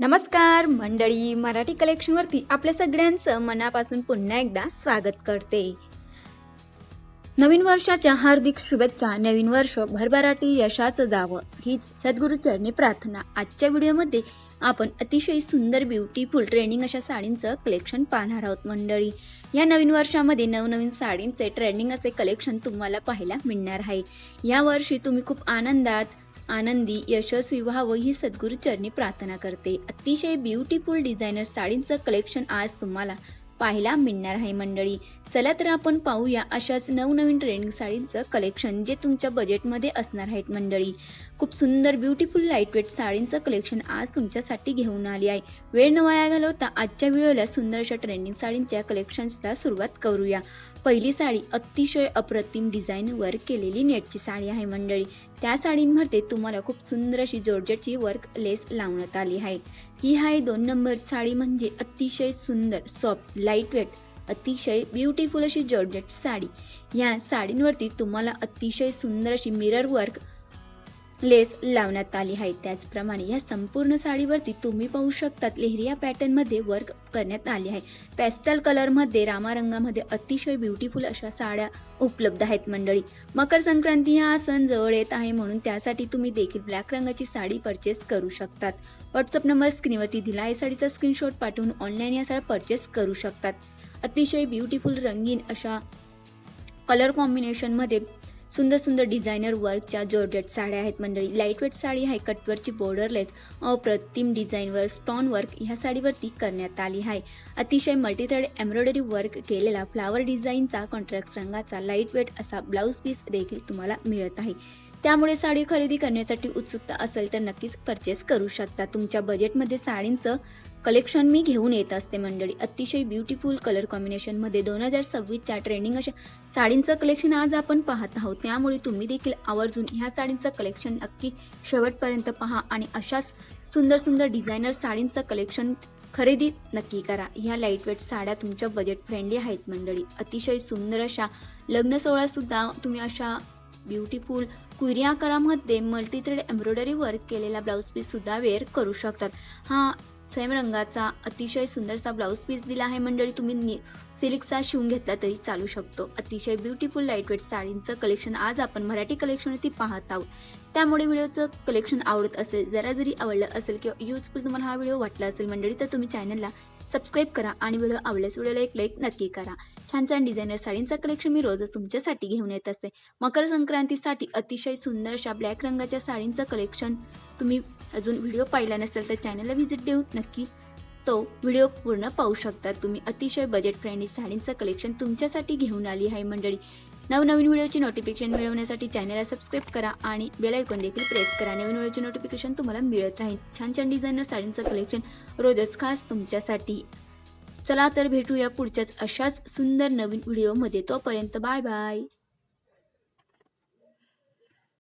नमस्कार मंडळी मराठी कलेक्शनवरती आपल्या सगळ्यांचं मनापासून पुन्हा एकदा स्वागत करते. नवीन वर्षाच्या हार्दिक शुभेच्छा नवीन वर्ष भरभराटी यशाचं जावं हीच सद्गुरूचरणी प्रार्थना. आजच्या व्हिडिओमध्ये आपण अतिशय सुंदर ब्युटिफुल ट्रेंडिंग अशा साडींचं कलेक्शन पाहणार आहोत मंडळी. या नवीन वर्षामध्ये नवनवीन साडींचे ट्रेंडिंग असे कलेक्शन तुम्हाला पाहायला मिळणार आहे. या वर्षी तुम्ही खूप आनंदात आनंदी यशस्वी व्हावं ही सद्गुरू चरणी प्रार्थना करते. अतिशय ब्युटिफुल डिझायनर साडींचं कलेक्शन आज तुम्हाला पाहायला मिळणार आहे मंडळी. चला तर आपण पाहूया अशाच नवनवीन ट्रेंडिंग साडींचं कलेक्शन जे तुमच्या बजेटमध्ये असणार आहेत मंडळी. खूप सुंदर ब्युटिफुल लाईटवेट साडींचं कलेक्शन आज तुमच्यासाठी घेऊन आली आहे. वेळ न वाया घालवता आजच्या व्हिडिओला सुंदर अशा ट्रेंडिंग साडींच्या कलेक्शन्सला सुरुवात करूया. पहिली साडी अतिशय अप्रतिम डिझाईनवर केलेली नेटची साडी आहे मंडळी. त्या साडींमध्ये तुम्हाला खूप सुंदर अशी जोडजेटची वर्क लेस लावण्यात आली आहे. ही आहे दोन नंबर साडी म्हणजे अतिशय सुंदर सॉफ्ट लाईटवेट अतिशय ब्युटिफुल अशी जॉर्जेटची साडी. या साडींवरती तुम्हाला अतिशय सुंदर अशी मिरर वर्क लेस लावण्यात आली आहे. त्याचप्रमाणे या संपूर्ण साडीवरती तुम्ही पाहू शकतात लेहरिया पॅटर्नमध्ये वर्क करण्यात आले आहे. पॅस्टल कलरमध्ये रामारंगामध्ये अतिशय ब्युटिफुल अशा साड्या उपलब्ध आहेत मंडळी. मकर संक्रांती हा सण जवळ येत आहे म्हणून त्यासाठी तुम्ही देखील ब्लॅक रंगाची साडी परचेस करू शकतात. व्हॉट्सअप नंबर स्क्रीनवरती दिला आहे. साडीचा स्क्रीनशॉट पाठवून ऑनलाईन या साड्या परचेस करू शकतात. अतिशय ब्युटिफुल रंगीन अशा कलर कॉम्बिनेशनमध्ये सुंदर सुंदर डिझायनर वर्कच्या जॉर्जेट साड्या आहेत. मंडळी लाईटवेट साडी आहे. कटवरची बॉर्डरलेस अप्रतिम डिझाईनवर स्टॉन वर्क ह्या साडीवरती करण्यात आली आहे. अतिशय मल्टीथ्रेड एम्ब्रॉयडरी वर्क केलेला फ्लावर डिझाईनचा कॉन्ट्रॅक्ट रंगाचा लाईटवेट असा ब्लाऊज पीस देखील तुम्हाला मिळत आहे. त्यामुळे साडी खरेदी करण्यासाठी उत्सुकता असेल तर नक्कीच परचेस करू शकता. तुमच्या बजेटमध्ये साडींचं कलेक्शन मी घेऊन येत असते मंडळी. अतिशय ब्युटिफुल कलर कॉम्बिनेशनमध्ये दोन हजार सव्वीसच्या ट्रेंडिंग अशा साडींचं कलेक्शन आज आपण पाहत आहोत. त्यामुळे तुम्ही देखील आवर्जून ह्या साडींचं कलेक्शन नक्की शेवटपर्यंत पहा आणि अशाच सुंदर सुंदर डिझायनर साडींचं कलेक्शन खरेदी नक्की करा. ह्या लाईटवेट साड्या तुमच्या बजेट फ्रेंडली आहेत मंडळी. अतिशय सुंदर अशा लग्न सोहळ्यासुद्धा तुम्ही अशा ब्युटिफुल कुरी आकारामध्ये मल्टीथ्रेड एम्ब्रॉयडरी वर्क केलेला ब्लाऊज पीस सुद्धा वेअर करू शकतात. हा सेम रंगाचा अतिशय सुंदरसा ब्लाऊज पीस दिला आहे मंडळी. तुम्ही नि सिल्कचा शिवून घेतला तरी चालू शकतो. अतिशय ब्युटिफुल लाईटवेट साडींचं कलेक्शन आज आपण मराठी कलेक्शनवरती पाहत आहोत. त्यामुळे व्हिडिओचं कलेक्शन आवडत असेल जरा जरी आवडलं असेल किंवा युजफुल तुम्हाला हा व्हिडिओ वाटला असेल मंडळी तर तुम्ही चॅनलला सबस्क्राईब करा आणि व्हिडिओ आवडल्यास व्हिडिओला एक लाईक नक्की करा. छान छान डिझायनर साडींचं कलेक्शन मी रोजच तुमच्यासाठी घेऊन येत असते. मकर संक्रांतीसाठी अतिशय सुंदर अशा ब्लॅक रंगाच्या साडींचं कलेक्शन तुम्ही अजून व्हिडिओ पाहिला नसेल तर चॅनलला व्हिजिट देऊन नक्की. तो व्हिडिओ पूर्ण पाहू शकता. तुम्ही अतिशय बजेट फ्रेंडली साडींचं कलेक्शन तुमच्यासाठी घेऊन आली आहे मंडळी. नवनवीन व्हिडिओची नोटिफिकेशन मिळवण्यासाठी चॅनलला सबस्क्राईब करा आणि बेल आयकॉन देखील प्रेस करा. नवीन व्हिडिओची नोटिफिकेशन तुम्हाला मिळत राहील. छान छान डिझायनर साडींचं कलेक्शन रोजच खास तुमच्यासाठी. चला तर भेटूया पुढच्याच अशाच सुंदर नवीन व्हिडिओमध्ये. तोपर्यंत बाय बाय